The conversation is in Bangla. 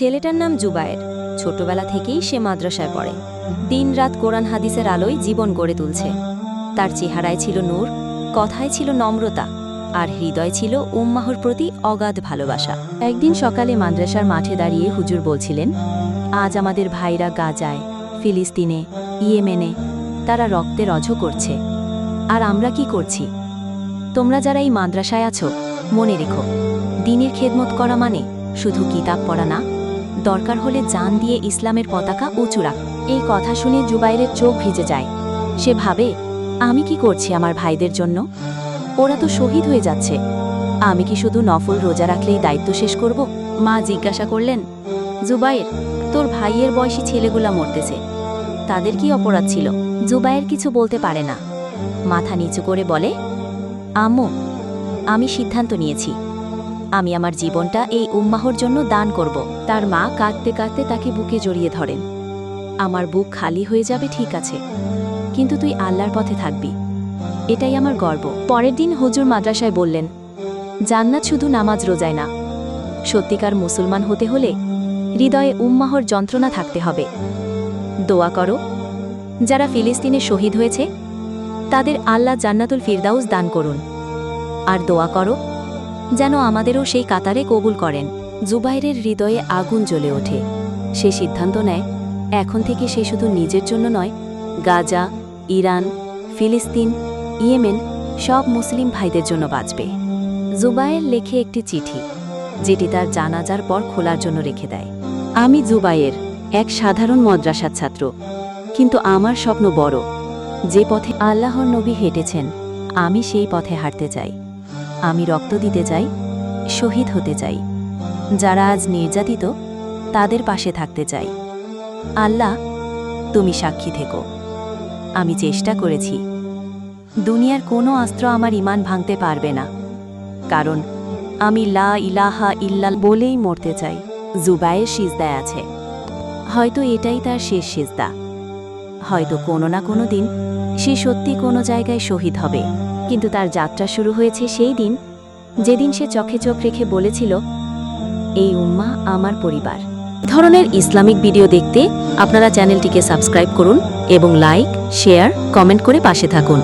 ছেলেটার নাম জুবায়ের। ছোটবেলা থেকেই সে মাদ্রাসায় পড়ে। দিনরাত কোরআন হাদিসের আলোয় জীবন গড়ে তুলছে। তার চেহারায় ছিল নূর, কথায় ছিল নম্রতা, আর হৃদয় ছিল উম্মাহর প্রতি অগাধ ভালোবাসা। একদিন সকালে মাদ্রাসার মাঠে দাঁড়িয়ে হুজুর বলছিলেন, আজ আমাদের ভাইরা গাজায়, ফিলিস্তিনে, ইয়েমেনে, তারা রক্তের অঝ করছে। আর আমরা কি করছি? তোমরা যারা এই মাদ্রাসায় আছো, মনে রেখো, দিনের খেদমত করা মানে শুধু কিতাব পড়া না দরকার হলে জান দিয়ে ইসলামের পতাকা উঁচু রাখ। এই কথা শুনে জুবাইরের চোখ ভিজে যায়। সে ভাবে, আমি কি করছি আমার ভাইদের জন্য? ওরা তো শহীদ হয়ে যাচ্ছে। আমি কি শুধু নফল রোজা রাখলেই দায়িত্ব শেষ করব? মা জিজ্ঞাসা করলেন, জুবাইর, তোর ভাইয়ের বয়সী ছেলেগুলা মরতেছে। তাদের কি অপরাধ ছিল? জুবাইর কিছু বলতে পারে না। মাথা নিচু করে বলে, আম্মু, আমি সিদ্ধান্ত নিয়েছি। আমি আমার জীবনটা এই উম্মাহর জন্য দান করব। তার মা কাঁদতে কাঁদতে তাকে বুকে জড়িয়ে ধরেন। আমার বুক খালি হয়ে যাবে, ঠিক আছে। কিন্তু তুই আল্লাহর পথে থাকবি। এটাই আমার গর্ব। পরের দিন হুজুর মাদ্রাসায় বললেন, জান্নাত শুধু নামাজ রোজায় না। সত্যিকার মুসলমান হতে হলে হৃদয়ে উম্মাহর যন্ত্রণা থাকতে হবে। দোয়া করো, যারা ফিলিস্তিনে শহীদ হয়েছে, তাদের আল্লাহ জান্নাতুল ফিরদাউস দান করুন। আর দোয়া করো যেন আমাদেরও সেই কাতারে কবুল করেন। জুবাইরের হৃদয়ে আগুন জ্বলে ওঠে। সে সিদ্ধান্ত নেয়, এখন থেকে সে শুধু নিজের জন্য নয়, গাজা, ইরান, ফিলিস্তিন, ইয়েমেন, সব মুসলিম ভাইদের জন্য বাঁচবে। জুবায়ের লেখে একটি চিঠি, যেটি তার জানাজার পর খোলার জন্য রেখে দেয়। আমি জুবায়ের এক সাধারণ মদ্রাসার ছাত্র, কিন্তু আমার স্বপ্ন বড়। যে পথে আল্লাহর নবী হেঁটেছেন, আমি সেই পথে হাঁটতে চাই। আমি রক্ত দিতে চাই, শহীদ হতে চাই। যারা আজ নির্যাতিত, তাদের পাশে থাকতে চাই। আল্লাহ, তুমি সাক্ষী থেকো। আমি চেষ্টা করেছি। দুনিয়ার কোনো অস্ত্র আমার ইমান ভাঙতে পারবে না। কারণ, আমি লা ইলাহা ইল্লাল বলেই মরতে চাই। জুবায়ের সিজদায় আছে। হয়তো এটাই তার শেষ সিজদা। হয়তো কোনো না কোনো দিন সে সত্যি কোনো জায়গায় শহীদ হবে। কিন্তু তার যাত্রা শুরু হয়েছে সেই দিন, যেদিন সে চোখে চোখ রেখে বলেছিল, এই উম্মা আমার পরিবার। ধরনের ইসলামিক ভিডিও দেখতে আপনারা চ্যানেলটিকে সাবস্ক্রাইব করুন এবং লাইক, শেয়ার, কমেন্ট করে পাশে থাকুন।